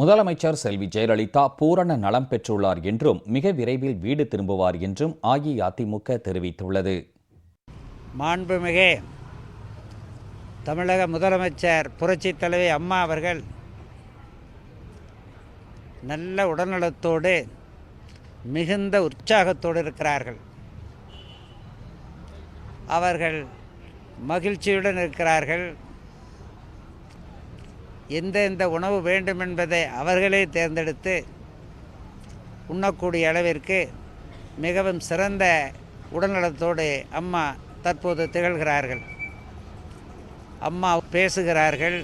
முதலமைச்சர் செல்வி ஜெயலலிதா பூரண நலம் பெற்றுள்ளார் என்றும் மிக விரைவில் வீடு திரும்புவார் என்றும் அஇஅதிமுக தெரிவித்துள்ளது. மாண்புமிகு தமிழக முதலமைச்சர் புரட்சித் தலைவி அம்மா அவர்கள் நல்ல உடல்நலத்தோடு மிகுந்த உற்சாகத்தோடு இருக்கிறார்கள். அவர்கள் மகிழ்ச்சியுடன் இருக்கிறார்கள். எந்த எந்த உணவு வேண்டும் என்பதை அவர்களே தேர்ந்தெடுத்து உண்ணக்கூடிய அளவிற்கு மிகவும் சிறந்த உடல்நலத்தோடு அம்மா தற்போது திகழ்கிறார்கள். அம்மா பேசுகிறார்கள்.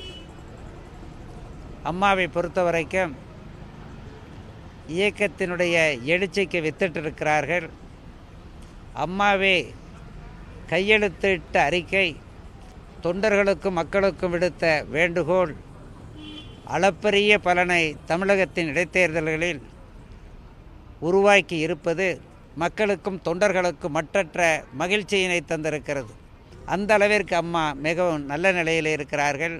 அம்மாவை பொறுத்த வரைக்கும் இயக்கத்தினுடைய எழுச்சிக்கு வித்திட்டிருக்கிறார்கள். அம்மாவே கையெழுத்திட்ட அறிக்கை தொண்டர்களுக்கும் மக்களுக்கும் விடுத்த வேண்டுகோள் அளப்பரிய பலனை தமிழகத்தின் இடைத்தேர்தல்களில் உருவாக்கி இருப்பது மக்களுக்கும் தொண்டர்களுக்கும் மற்றற்ற மகிழ்ச்சியினை தந்திருக்கிறது. அந்த அளவிற்கு அம்மா மிகவும் நல்ல நிலையில் இருக்கிறார்கள்.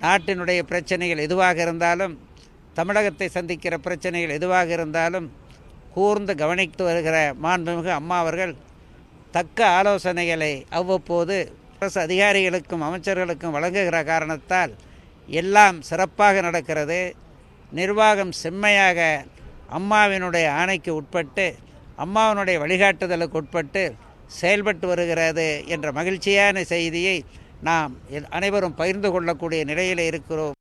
நாட்டினுடைய பிரச்சனைகள் எதுவாக இருந்தாலும் தமிழகத்தை சந்திக்கிற பிரச்சனைகள் எதுவாக இருந்தாலும் கூர்ந்து கவனித்து வருகிற மாண்புமிகு அம்மா அவர்கள் தக்க ஆலோசனைகளை அவ்வப்போது அரசு அதிகாரிகளுக்கும் அமைச்சர்களுக்கும் வழங்குகிற காரணத்தால் எல்லாம் சிறப்பாக நடக்கிறது. நிர்வாகம் செம்மையாக அம்மாவினுடைய ஆணைக்கு உட்பட்டு அம்மாவினுடைய வழிகாட்டுதலுக்கு உட்பட்டு செயல்பட்டு வருகிறது என்ற மகிழ்ச்சியான செய்தியை நாம் அனைவரும் பகிர்ந்து கொள்ளக்கூடிய நிலையில் இருக்கிறோம்.